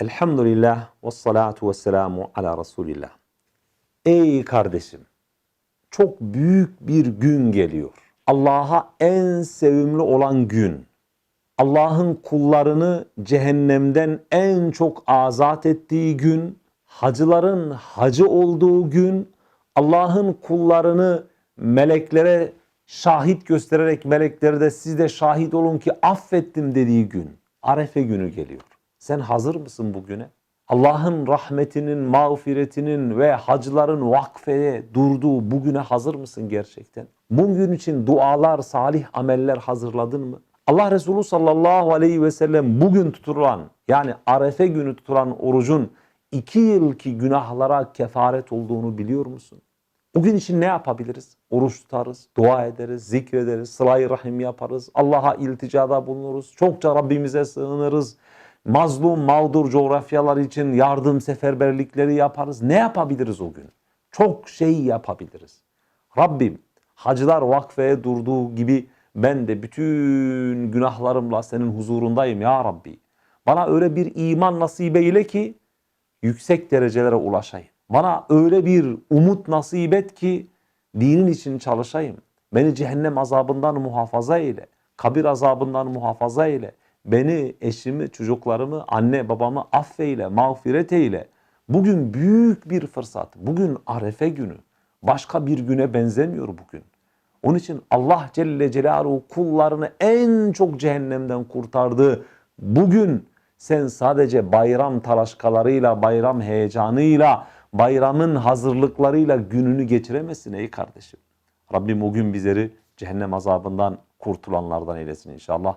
Elhamdülillah ve salatu ve selamu ala Resulillah. Ey kardeşim, çok büyük bir gün geliyor. Allah'a en sevimli olan gün. Allah'ın kullarını cehennemden en çok azat ettiği gün, hacıların hacı olduğu gün, Allah'ın kullarını meleklere şahit göstererek meleklere de siz de şahit olun ki affettim dediği gün. Arefe günü geliyor. Sen hazır mısın bugüne? Allah'ın rahmetinin, mağfiretinin ve hacıların vakfeye durduğu bugüne hazır mısın gerçekten? Bugün için dualar, salih ameller hazırladın mı? Allah Resulü sallallahu aleyhi ve sellem bugün tutulan yani arefe günü tutulan orucun iki yılki günahlara kefaret olduğunu biliyor musun? Bugün için ne yapabiliriz? Oruç tutarız, dua ederiz, zikrederiz, sıla-i rahim yaparız, Allah'a ilticada bulunuruz, çokça Rabbimize sığınırız, mazlum, mağdur coğrafyalar için yardım seferberlikleri yaparız. Ne yapabiliriz o gün? Çok şey yapabiliriz. Rabbim hacılar vakfeye durduğu gibi ben de bütün günahlarımla senin huzurundayım ya Rabbi. Bana öyle bir iman nasip eyle ki yüksek derecelere ulaşayım. Bana öyle bir umut nasip et ki dinin için çalışayım. Beni cehennem azabından muhafaza eyle. Kabir azabından muhafaza eyle. Beni, eşimi, çocuklarımı, anne babamı affeyle, mağfiret eyle. Bugün büyük bir fırsat. Bugün arefe günü. Başka bir güne benzemiyor bugün. Onun için Allah Celle Celaluhu kullarını en çok cehennemden kurtardığı bugün sen sadece bayram talaşkalarıyla, bayram heyecanıyla, bayramın hazırlıklarıyla gününü geçiremezsin ey kardeşim. Rabbim o gün bizleri cehennem azabından kurtulanlardan eylesin inşallah.